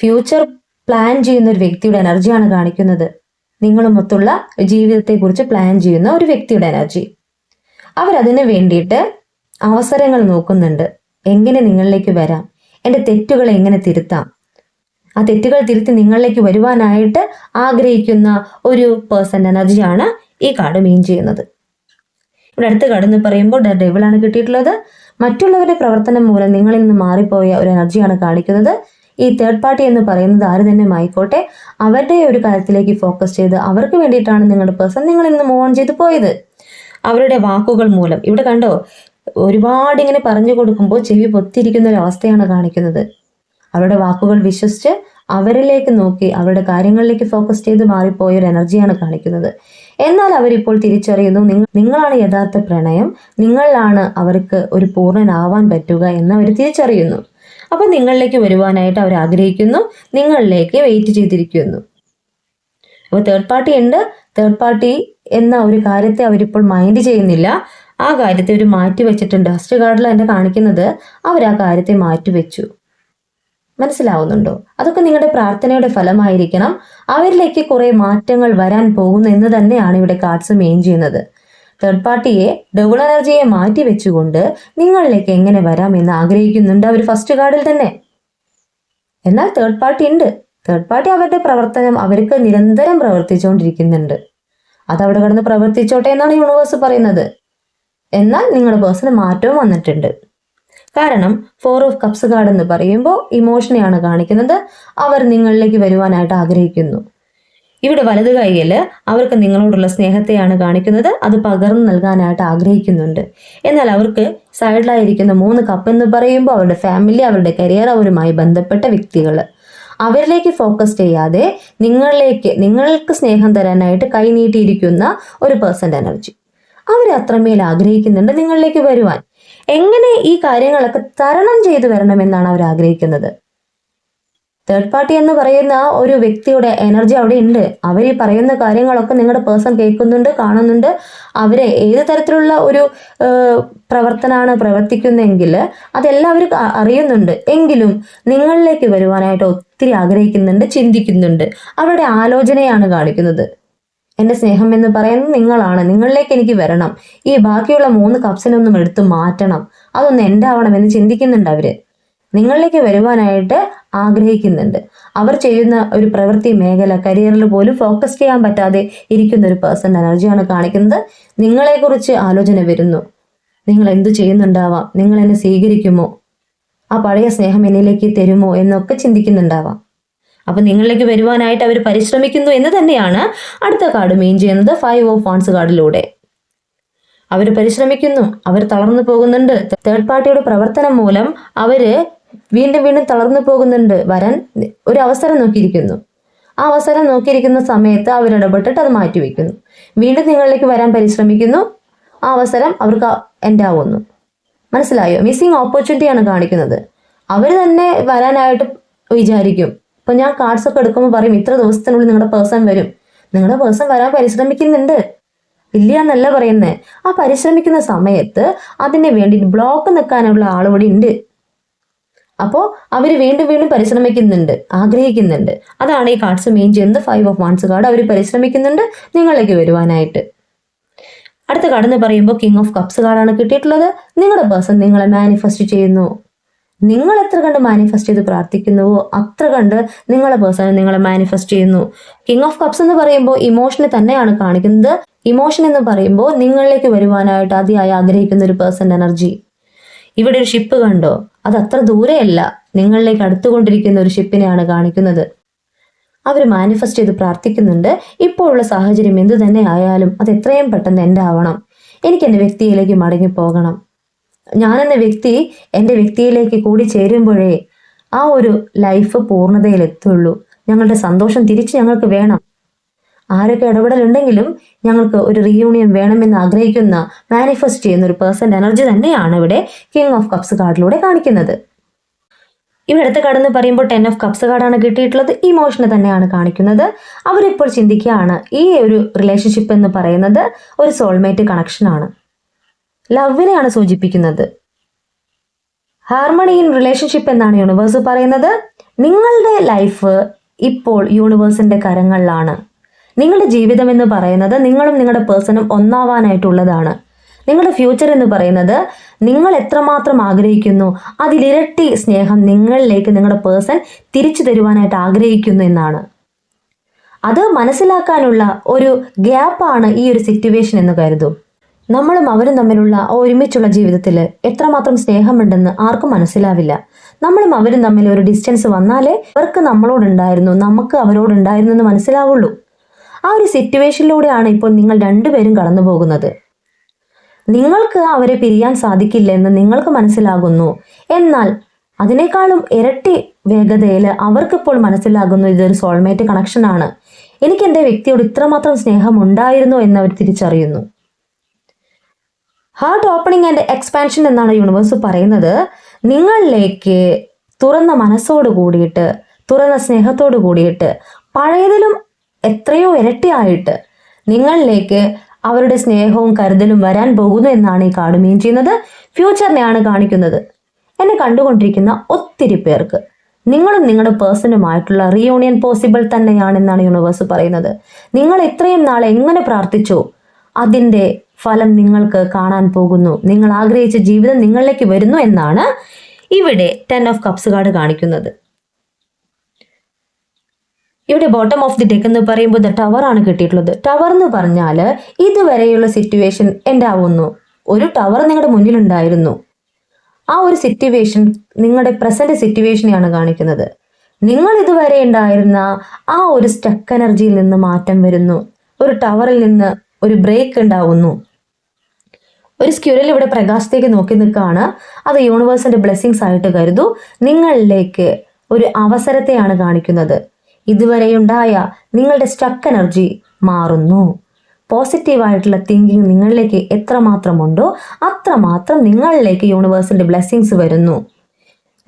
ഫ്യൂച്ചർ പ്ലാൻ ചെയ്യുന്ന ഒരു വ്യക്തിയുടെ എനർജിയാണ് കാണിക്കുന്നത്. നിങ്ങളുമൊത്തുള്ള ജീവിതത്തെക്കുറിച്ച് പ്ലാൻ ചെയ്യുന്ന ഒരു വ്യക്തിയുടെ എനർജി അവരതിനു വേണ്ടിയിട്ട് അവസരങ്ങൾ നോക്കുന്നുണ്ട്. എങ്ങനെ നിങ്ങളിലേക്ക് വരാം? എന്റെ തെറ്റുകൾ എങ്ങനെ തിരുത്താം? ആ തെറ്റുകൾ തിരുത്തി നിങ്ങളിലേക്ക് വരുവാനായിട്ട് ആഗ്രഹിക്കുന്ന ഒരു പേഴ്സൺ എനർജിയാണ് ഈ കാർഡ് മീൻ ചെയ്യുന്നത്. ഇവിടെ അടുത്ത കാർഡ് എന്ന് പറയുമ്പോൾ ഡ ഡെവിളാണ് കിട്ടിയിട്ടുള്ളത്. മറ്റുള്ളവരുടെ പ്രവർത്തനം മൂലം നിങ്ങളിൽ നിന്ന് മാറിപ്പോയ ഒരു എനർജിയാണ് കാണിക്കുന്നത്. ഈ തേർഡ് പാർട്ടി എന്ന് പറയുന്നത് ആര് തന്നെ ആയിക്കോട്ടെ അവരുടെ ഒരു കാര്യത്തിലേക്ക് ഫോക്കസ് ചെയ്ത് അവർക്ക് വേണ്ടിയിട്ടാണ് നിങ്ങളുടെ പേഴ്സൺ നിങ്ങളിൽ നിന്ന് മൂവ് ഓൺ ചെയ്ത് പോയത്. അവരുടെ വാക്കുകൾ മൂലം. ഇവിടെ കണ്ടോ ഒരുപാട് ഇങ്ങനെ പറഞ്ഞു കൊടുക്കുമ്പോൾ ചെവി പൊത്തിരിക്കുന്ന ഒരു അവസ്ഥയാണ് കാണിക്കുന്നത്. അവരുടെ വാക്കുകൾ വിശ്വസിച്ച് അവരിലേക്ക് നോക്കി അവരുടെ കാര്യങ്ങളിലേക്ക് ഫോക്കസ് ചെയ്ത് മാറിപ്പോയ ഒരു എനർജിയാണ് കാണിക്കുന്നത്. എന്നാൽ അവരിപ്പോൾ തിരിച്ചറിയുന്നു നിങ്ങളാണ് യഥാർത്ഥ പ്രണയം നിങ്ങളിലാണ് അവർക്ക് ഒരു പൂർണനാവാൻ പറ്റുക എന്ന് അവർ തിരിച്ചറിയുന്നു. അപ്പോൾ നിങ്ങളിലേക്ക് വരുവാനായിട്ട് അവർ ആഗ്രഹിക്കുന്നു നിങ്ങളിലേക്ക് വെയിറ്റ് ചെയ്തിരിക്കുന്നു. അപ്പോൾ തേർഡ് പാർട്ടി ഉണ്ട്. തേർഡ് പാർട്ടി എന്ന ഒരു കാര്യത്തെ അവരിപ്പോൾ മൈൻഡ് ചെയ്യുന്നില്ല. ആ കാര്യത്തെ ഒരു മാറ്റി വെച്ചിട്ടുണ്ട്. ഫസ്റ്റ് കാർഡിൽ എന്നെ കാണിക്കുന്നത്. അവർ ആ കാര്യത്തെ മാറ്റിവെച്ചു മനസ്സിലാവുന്നുണ്ടോ? അതൊക്കെ നിങ്ങളുടെ പ്രാർത്ഥനയുടെ ഫലമായിരിക്കണം. അവരിലേക്ക് കുറെ മാറ്റങ്ങൾ വരാൻ പോകുന്നു എന്ന് തന്നെയാണ് ഇവിടെ കാർഡ്സ് മെയിൻ ചെയ്യുന്നത്. തേർഡ് പാർട്ടിയെ ഡബിൾ എനർജിയെ മാറ്റി വെച്ചുകൊണ്ട് നിങ്ങളിലേക്ക് എങ്ങനെ വരാം എന്ന് ആഗ്രഹിക്കുന്നുണ്ട് അവർ ഫസ്റ്റ് കാർഡിൽ തന്നെ. എന്നാൽ തേർഡ് പാർട്ടി ഉണ്ട്. തേർഡ് പാർട്ടി അവരുടെ പ്രവർത്തനം അവർക്ക് നിരന്തരം പ്രവർത്തിച്ചുകൊണ്ടിരിക്കുന്നുണ്ട്. അത് അവിടെ കിടന്ന് പ്രവർത്തിച്ചോട്ടെ എന്നാണ് യൂണിവേഴ്സ് പറയുന്നത്. എന്നാൽ നിങ്ങളുടെ പേഴ്സണൽ മാറ്റവും വന്നിട്ടുണ്ട്. കാരണം ഫോർ ഓഫ് കപ്സ് കാർഡ് എന്ന് പറയുമ്പോൾ ഇമോഷനെയാണ് കാണിക്കുന്നത്. അവർ നിങ്ങളിലേക്ക് വരുവാനായിട്ട് ആഗ്രഹിക്കുന്നു. ഇവിടെ വലത് കൈയിൽ അവർക്ക് നിങ്ങളോടുള്ള സ്നേഹത്തെയാണ് കാണിക്കുന്നത്. അത് പകർന്നു നൽകാനായിട്ട് ആഗ്രഹിക്കുന്നുണ്ട്. എന്നാൽ അവർക്ക് സൈഡിലായിരിക്കുന്ന മൂന്ന് കപ്പ് എന്ന് പറയുമ്പോൾ അവരുടെ ഫാമിലി അവരുടെ കരിയർ അവരുമായി ബന്ധപ്പെട്ട വ്യക്തികൾ. അവരിലേക്ക് ഫോക്കസ് ചെയ്യാതെ നിങ്ങളിലേക്ക് നിങ്ങൾക്ക് സ്നേഹം തരാനായിട്ട് കൈനീട്ടിയിരിക്കുന്ന ഒരു പേഴ്സന്റ് എനർജി അവർ അത്രമേൽ ആഗ്രഹിക്കുന്നുണ്ട് നിങ്ങളിലേക്ക് വരുവാൻ. എങ്ങനെ ഈ കാര്യങ്ങളൊക്കെ തരണം ചെയ്തു വരണമെന്നാണ് അവർ ആഗ്രഹിക്കുന്നത്. തേർഡ് പാർട്ടി എന്ന് പറയുന്ന ഒരു വ്യക്തിയുടെ എനർജി അവിടെ ഉണ്ട്. അവർ ഈ പറയുന്ന കാര്യങ്ങളൊക്കെ നിങ്ങളുടെ പേഴ്സൺ കേൾക്കുന്നുണ്ട് കാണുന്നുണ്ട്. അവരെ ഏത് തരത്തിലുള്ള ഒരു പ്രവർത്തനമാണ് പ്രവർത്തിക്കുന്നതെങ്കിൽ അതെല്ലാം അവർ അറിയുന്നുണ്ട്. എങ്കിലും നിങ്ങളിലേക്ക് വരുവാനായിട്ട് ഒത്തിരി ആഗ്രഹിക്കുന്നുണ്ട് ചിന്തിക്കുന്നുണ്ട്. അവരുടെ ആലോചനയാണ് കാണിക്കുന്നത്. എന്റെ സ്നേഹം എന്ന് പറയുന്നത് നിങ്ങളാണ്. നിങ്ങളിലേക്ക് എനിക്ക് വരണം. ഈ ബാക്കിയുള്ള മൂന്ന് കപ്സിനൊന്നും എടുത്തു മാറ്റണം. അതൊന്ന് എന്റെ എന്ന് ചിന്തിക്കുന്നുണ്ട് അവർ. നിങ്ങളിലേക്ക് വരുവാനായിട്ട് ആഗ്രഹിക്കുന്നുണ്ട്. അവർ ചെയ്യുന്ന ഒരു പ്രവൃത്തി മേഖല കരിയറിൽ പോലും ഫോക്കസ് ചെയ്യാൻ പറ്റാതെ ഇരിക്കുന്ന ഒരു പേഴ്സൺ എനർജിയാണ് കാണിക്കുന്നത്. നിങ്ങളെക്കുറിച്ച് ആലോചന വരുന്നു. നിങ്ങൾ എന്തു ചെയ്യുന്നുണ്ടാവാം? നിങ്ങൾ എന്നെ സ്വീകരിക്കുമോ? ആ പഴയ സ്നേഹം എന്നിലേക്ക് തരുമോ എന്നൊക്കെ ചിന്തിക്കുന്നുണ്ടാവാം. അപ്പൊ നിങ്ങളിലേക്ക് വരുവാനായിട്ട് അവർ പരിശ്രമിക്കുന്നു എന്ന് തന്നെയാണ് അടുത്ത കാർഡ് മെയിൻ ചെയ്യുന്നത് ഫൈവ് ഓഫ് വാൺസ് കാർഡിലൂടെ അവർ പരിശ്രമിക്കുന്നു അവർ തളർന്നു പോകുന്നുണ്ട്. തേർഡ് പാർട്ടിയുടെ പ്രവർത്തനം മൂലം അവർ വീണ്ടും വീണ്ടും തളർന്നു പോകുന്നുണ്ട്. വരാൻ ഒരു അവസരം നോക്കിയിരിക്കുന്നു. ആ അവസരം നോക്കിയിരിക്കുന്ന സമയത്ത് അവരിടപെട്ടിട്ട് അത് മാറ്റിവെക്കുന്നു. വീണ്ടും നിങ്ങളിലേക്ക് വരാൻ പരിശ്രമിക്കുന്നു. ആ അവസരം അവർക്ക് എന്റെ ആവുന്നു. മനസ്സിലായോ? മിസ്സിങ് ഓപ്പർച്യൂണിറ്റിയാണ് കാണിക്കുന്നത്. അവർ തന്നെ വരാനായിട്ട് വിചാരിക്കും. ഇപ്പൊ ഞാൻ കാർഡ്സ് ഒക്കെ എടുക്കുമ്പോൾ പറയും ഇത്ര ദിവസത്തിനുള്ളിൽ നിങ്ങളുടെ പേഴ്സൺ വരും. നിങ്ങളുടെ പേഴ്സൺ വരാൻ പരിശ്രമിക്കുന്നുണ്ട്. ഇല്ല എന്നല്ല പറയുന്നത് ആ പരിശ്രമിക്കുന്ന സമയത്ത് അതിന് വേണ്ടി ബ്ലോക്ക് നിൽക്കാനുള്ള ആളുകൂടി ഉണ്ട്. അപ്പോൾ അവർ വീണ്ടും വീണ്ടും പരിശ്രമിക്കുന്നുണ്ട് ആഗ്രഹിക്കുന്നുണ്ട്. അതാണ് ഈ കാർഡ്സ് മെയിൻ ചെയ്യുന്നത് ഫൈവ് ഓഫ് വൺസ് കാർഡ് അവർ പരിശ്രമിക്കുന്നുണ്ട് നിങ്ങളിലേക്ക് വരുവാനായിട്ട്. അടുത്ത കാർഡ് എന്ന് പറയുമ്പോൾ കിങ് ഓഫ് കപ്സ് കാർഡാണ് കിട്ടിയിട്ടുള്ളത്. നിങ്ങളുടെ പേഴ്സൺ നിങ്ങളെ മാനിഫെസ്റ്റ് ചെയ്യുന്നു. നിങ്ങൾ എത്ര കണ്ട് മാനിഫെസ്റ്റ് ചെയ്ത് പ്രാർത്ഥിക്കുന്നുവോ അത്ര കണ്ട് നിങ്ങളെ പേഴ്സണൽ നിങ്ങളെ മാനിഫെസ്റ്റ് ചെയ്യുന്നു. കിങ് ഓഫ് കപ്സ് എന്ന് പറയുമ്പോൾ ഇമോഷനെ തന്നെയാണ് കാണിക്കുന്നത്. ഇമോഷൻ എന്ന് പറയുമ്പോൾ നിങ്ങളിലേക്ക് വരുവാനായിട്ട് അതിയായി ആഗ്രഹിക്കുന്ന ഒരു പേഴ്സൺ എനർജി ഇവിടെ ഒരു ഷിപ്പ് കണ്ടോ? അത് അത്ര ദൂരെയല്ല. നിങ്ങളിലേക്ക് അടുത്തുകൊണ്ടിരിക്കുന്ന ഒരു ഷിപ്പിനെയാണ് കാണിക്കുന്നത്. അവർ മാനിഫെസ്റ്റ് ചെയ്ത് പ്രാർത്ഥിക്കുന്നുണ്ട്. ഇപ്പോഴുള്ള സാഹചര്യം എന്തു തന്നെ ആയാലും അത് എത്രയും പെട്ടെന്ന് എന്റെ ആവണം. എനിക്ക് എന്റെ വ്യക്തിയിലേക്ക് മടങ്ങി പോകണം. ഞാനെന്ന വ്യക്തി എന്റെ വ്യക്തിയിലേക്ക് കൂടി ചേരുമ്പോഴേ ആ ഒരു ലൈഫ് പൂർണതയിലെത്തുള്ളൂ. ഞങ്ങളുടെ സന്തോഷം തിരിച്ച് ഞങ്ങൾക്ക് വേണം. ആരൊക്കെ ഇടപെടലുണ്ടെങ്കിലും ഞങ്ങൾക്ക് ഒരു റീയൂണിയൻ വേണമെന്ന് ആഗ്രഹിക്കുന്ന മാനിഫെസ്റ്റ് ചെയ്യുന്ന ഒരു പേഴ്സന്റെ എനർജി തന്നെയാണ് ഇവിടെ കിങ് ഓഫ് കപ്സ് കാർഡിലൂടെ കാണിക്കുന്നത്. ഇവിടെ അടുത്ത കാർഡ് എന്ന് പറയുമ്പോൾ ടെൻ ഓഫ് കപ്സ് കാർഡാണ് കിട്ടിയിട്ടുള്ളത്. ഇമോഷനെ തന്നെയാണ് കാണിക്കുന്നത്. അവരിപ്പോൾ ചിന്തിക്കുകയാണ് ഈ ഒരു റിലേഷൻഷിപ്പ് എന്ന് പറയുന്നത് ഒരു സോൾമേറ്റ് കണക്ഷനാണ് ലവിനെയാണ് സൂചിപ്പിക്കുന്നത്. ഹാർമണി ഇൻ റിലേഷൻഷിപ്പ് എന്നാണ് യൂണിവേഴ്സ് പറയുന്നത്. നിങ്ങളുടെ ലൈഫ് ഇപ്പോൾ യൂണിവേഴ്സിന്റെ കരങ്ങളിലാണ്. നിങ്ങളുടെ ജീവിതം എന്ന് പറയുന്നത് നിങ്ങളും നിങ്ങളുടെ പേഴ്സണും ഒന്നാവാനായിട്ടുള്ളതാണ്. നിങ്ങളുടെ ഫ്യൂച്ചർ എന്ന് പറയുന്നത് നിങ്ങൾ എത്രമാത്രം ആഗ്രഹിക്കുന്നു അതിലിരട്ടി സ്നേഹം നിങ്ങളിലേക്ക് നിങ്ങളുടെ പേഴ്സൺ തിരിച്ചു തരുവാനായിട്ട് ആഗ്രഹിക്കുന്നു എന്നാണ്. അത് മനസ്സിലാക്കാനുള്ള ഒരു ഗ്യാപ്പാണ് ഈ ഒരു സിറ്റുവേഷൻ എന്ന് കരുതും. നമ്മളും അവരും തമ്മിലുള്ള ഒരുമിച്ചുള്ള ജീവിതത്തിൽ എത്രമാത്രം സ്നേഹമുണ്ടെന്ന് ആർക്കും മനസ്സിലാവില്ല. നമ്മളും അവരും തമ്മിൽ ഒരു ഡിസ്റ്റൻസ് വന്നാലേ അവർക്ക് നമ്മളോടുണ്ടായിരുന്നു നമുക്ക് അവരോടുണ്ടായിരുന്നു എന്ന് മനസ്സിലാവുള്ളൂ. ആ ഒരു സിറ്റുവേഷനിലൂടെയാണ് ഇപ്പോൾ നിങ്ങൾ രണ്ടുപേരും കടന്നു പോകുന്നത്. നിങ്ങൾക്ക് അവരെ പിരിയാൻ സാധിക്കില്ല എന്ന് നിങ്ങൾക്ക് മനസ്സിലാകുന്നു. എന്നാൽ അതിനേക്കാളും ഇരട്ടി വേഗതയിൽ അവർക്കിപ്പോൾ മനസ്സിലാകുന്നു ഇതൊരു സോൾമേറ്റ് കണക്ഷനാണ് എനിക്ക് എന്റെ വ്യക്തിയോട് ഇത്രമാത്രം സ്നേഹം ഉണ്ടായിരുന്നു എന്ന് അവർ തിരിച്ചറിയുന്നു. ഹാർട്ട് ഓപ്പണിംഗ് ആൻഡ് എക്സ്പാൻഷൻ എന്നാണ് യൂണിവേഴ്സ് പറയുന്നത്. നിങ്ങളിലേക്ക് തുറന്ന മനസ്സോട് കൂടിയിട്ട് തുറന്ന സ്നേഹത്തോട് കൂടിയിട്ട് പഴയതിലും എത്രയോ ഇരട്ടിയായിട്ട് നിങ്ങളിലേക്ക് അവരുടെ സ്നേഹവും കരുതലും വരാൻ പോകുന്നു എന്നാണ് ഈ കാർഡ് മീൻ ചെയ്യുന്നത്. ഫ്യൂച്ചറിനെയാണ് കാണിക്കുന്നത്. എന്നെ കണ്ടുകൊണ്ടിരിക്കുന്ന ഒത്തിരി പേർക്ക് നിങ്ങളും നിങ്ങളുടെ പേഴ്സണുമായിട്ടുള്ള റീയൂണിയൻ പോസിബിൾ തന്നെയാണെന്നാണ് യൂണിവേഴ്സ് പറയുന്നത്. നിങ്ങൾ ഇത്രയും നാൾ എങ്ങനെ പ്രാർത്ഥിച്ചോ? അതിന്റെ ഫലം നിങ്ങൾക്ക് കാണാൻ പോകുന്നു. നിങ്ങൾ ആഗ്രഹിച്ച ജീവിതം നിങ്ങളിലേക്ക് വരുന്നു എന്നാണ് ഇവിടെ ടെൻ ഓഫ് കപ്സ് കാർഡ് കാണിക്കുന്നത്. ഇവിടെ ബോട്ടം ഓഫ് ദി ഡെക്ക് എന്ന് പറയുമ്പോൾ ടവർ ആണ് കിട്ടിയിട്ടുള്ളത്. ടവർ എന്ന് പറഞ്ഞാൽ ഇതുവരെയുള്ള സിറ്റുവേഷൻ എന്താവുന്നു? ഒരു ടവർ നിങ്ങളുടെ മുന്നിലുണ്ടായിരുന്നു ആ ഒരു സിറ്റുവേഷൻ നിങ്ങളുടെ പ്രസന്റ് സിറ്റുവേഷനെയാണ് കാണിക്കുന്നത്. നിങ്ങൾ ഇതുവരെ ഉണ്ടായിരുന്ന ആ ഒരു സ്റ്റക്ക് എനർജിയിൽ നിന്ന് മാറ്റം വരുന്നു. ഒരു ടവറിൽ നിന്ന് ഒരു ബ്രേക്ക് ഉണ്ടാവുന്നു. ഒരു സ്ക്യൂരൽ ഇവിടെ പ്രകാശത്തേക്ക് നോക്കി നിൽക്കുകയാണ്. അത് യൂണിവേഴ്സിന്റെ ബ്ലെസ്സിങ്സ് ആയിട്ട് കരുതൂ നിങ്ങളിലേക്ക് ഒരു അവസരത്തെയാണ് കാണിക്കുന്നത്. ഇതുവരെ ഇതുവരെയുണ്ടായ നിങ്ങളുടെ സ്റ്റക്ക് എനർജി മാറുന്നു. പോസിറ്റീവായിട്ടുള്ള തിങ്കിങ് നിങ്ങളിലേക്ക് എത്രമാത്രമുണ്ടോ അത്രമാത്രം നിങ്ങളിലേക്ക് യൂണിവേഴ്സിന്റെ ബ്ലെസ്സിങ്സ് വരുന്നു.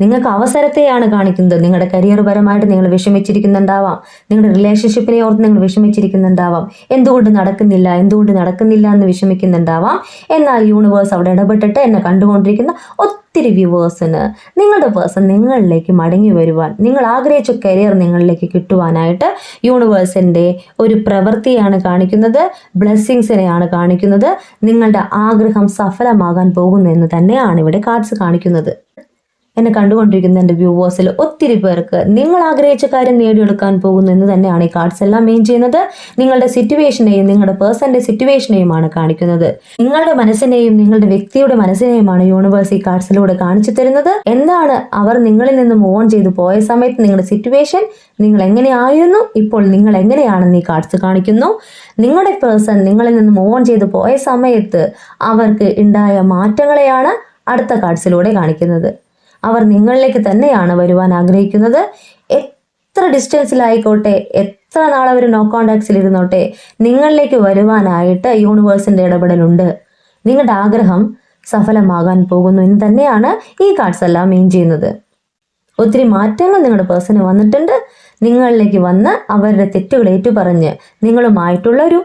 നിങ്ങൾക്ക് അവസരത്തെയാണ് കാണിക്കുന്നത്. നിങ്ങളുടെ കരിയർ പരമായിട്ട് നിങ്ങൾ വിഷമിച്ചിരിക്കുന്നുണ്ടാവാം. നിങ്ങളുടെ റിലേഷൻഷിപ്പിനെ ഓർത്ത് നിങ്ങൾ വിഷമിച്ചിരിക്കുന്നുണ്ടാവാം. എന്തുകൊണ്ട് നടക്കുന്നില്ല? എന്തുകൊണ്ട് നടക്കുന്നില്ല എന്ന് വിഷമിക്കുന്നുണ്ടാവാം. എന്നാൽ യൂണിവേഴ്സ് അവിടെ ഇടപെട്ടിട്ട് എന്നെ കണ്ടുകൊണ്ടിരിക്കുന്ന ഒത്തിരി വ്യൂവേഴ്സിന് നിങ്ങളുടെ പേഴ്സൺ നിങ്ങളിലേക്ക് മടങ്ങി വരുവാൻ നിങ്ങൾ ആഗ്രഹിച്ച കരിയർ നിങ്ങളിലേക്ക് കിട്ടുവാനായിട്ട് യൂണിവേഴ്സിന്റെ ഒരു പ്രവൃത്തിയാണ് കാണിക്കുന്നത്. ബ്ലെസ്സിങ്സിനെയാണ് കാണിക്കുന്നത്. നിങ്ങളുടെ ആഗ്രഹം സഫലമാകാൻ പോകുന്നു എന്ന് തന്നെയാണ് ഇവിടെ കാർഡ്സ് കാണിക്കുന്നത്. എന്നെ കണ്ടുകൊണ്ടിരിക്കുന്ന എന്റെ വ്യൂവേഴ്സിൽ ഒത്തിരി പേർക്ക് നിങ്ങൾ ആഗ്രഹിച്ച കാര്യം നേടിയെടുക്കാൻ പോകുന്നു എന്ന് തന്നെയാണ് ഈ കാർഡ്സ് എല്ലാം മെയിൻ ചെയ്യുന്നത്. നിങ്ങളുടെ സിറ്റുവേഷനെയും നിങ്ങളുടെ പേഴ്സന്റെ സിറ്റുവേഷനെയുമാണ് കാണിക്കുന്നത്. നിങ്ങളുടെ മനസ്സിനെയും നിങ്ങളുടെ വ്യക്തിയുടെ മനസ്സിനെയുമാണ് യൂണിവേഴ്സ് ഈ കാർഡ്സിലൂടെ കാണിച്ചു തരുന്നത്. എന്താണ് അവർ നിങ്ങളിൽ നിന്ന് മൂവ് ഓൺ ചെയ്തു പോയ സമയത്ത് നിങ്ങളുടെ സിറ്റുവേഷൻ നിങ്ങൾ എങ്ങനെയായിരുന്നു? ഇപ്പോൾ നിങ്ങൾ എങ്ങനെയാണെന്ന് ഈ കാർഡ്സ് കാണിക്കുന്നു. നിങ്ങളുടെ പേഴ്സൺ നിങ്ങളിൽ നിന്ന് മൂവ് ഓൺ ചെയ്തു പോയ സമയത്ത് അവർക്ക് ഉണ്ടായ മാറ്റങ്ങളെയാണ് അടുത്ത കാർഡ്സിലൂടെ കാണിക്കുന്നത്. അവർ നിങ്ങളിലേക്ക് തന്നെയാണ് വരുവാൻ ആഗ്രഹിക്കുന്നത്. എത്ര ഡിസ്റ്റൻസിലായിക്കോട്ടെ എത്ര നാൾ അവർ നോ കോണ്ടാക്ട്സിൽ ഇരുന്നോട്ടെ നിങ്ങളിലേക്ക് വരുവാനായിട്ട് യൂണിവേഴ്സിന്റെ ഇടപെടലുണ്ട്. നിങ്ങളുടെ ആഗ്രഹം സഫലമാകാൻ പോകുന്നു എന്ന് തന്നെയാണ് ഈ കാർഡ്സ് എല്ലാം മീൻ ചെയ്യുന്നത്. ഒത്തിരി മാറ്റങ്ങൾ നിങ്ങളുടെ പേഴ്സണ് വന്നിട്ടുണ്ട്. നിങ്ങളിലേക്ക് വന്ന് അവരുടെ തെറ്റുകൾ ഏറ്റുപറഞ്ഞ് നിങ്ങളുമായിട്ടുള്ള ഒരു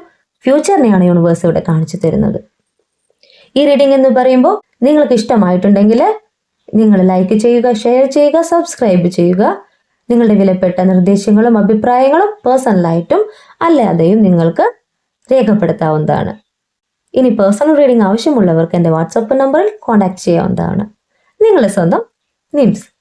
ഫ്യൂച്ചറിനെയാണ് യൂണിവേഴ്സ് ഇവിടെ കാണിച്ചു തരുന്നത്. ഈ റീഡിംഗ് എന്ന് പറയുമ്പോൾ നിങ്ങൾക്ക് ഇഷ്ടമായിട്ടുണ്ടെങ്കിൽ നിങ്ങൾ ലൈക്ക് ചെയ്യുക ഷെയർ ചെയ്യുക സബ്സ്ക്രൈബ് ചെയ്യുക. നിങ്ങളുടെ വിലപ്പെട്ട നിർദ്ദേശങ്ങളും അഭിപ്രായങ്ങളും പേഴ്സണലായിട്ടും അല്ലാതെയും നിങ്ങൾക്ക് രേഖപ്പെടുത്താവുന്നതാണ്. ഇനി പേഴ്സണൽ റീഡിംഗ് ആവശ്യമുള്ളവർക്ക് എന്റെ വാട്സപ്പ് നമ്പറിൽ കോൺടാക്ട് ചെയ്യാവുന്നതാണ്. നിങ്ങളുടെ സ്വന്തം നിംസ്.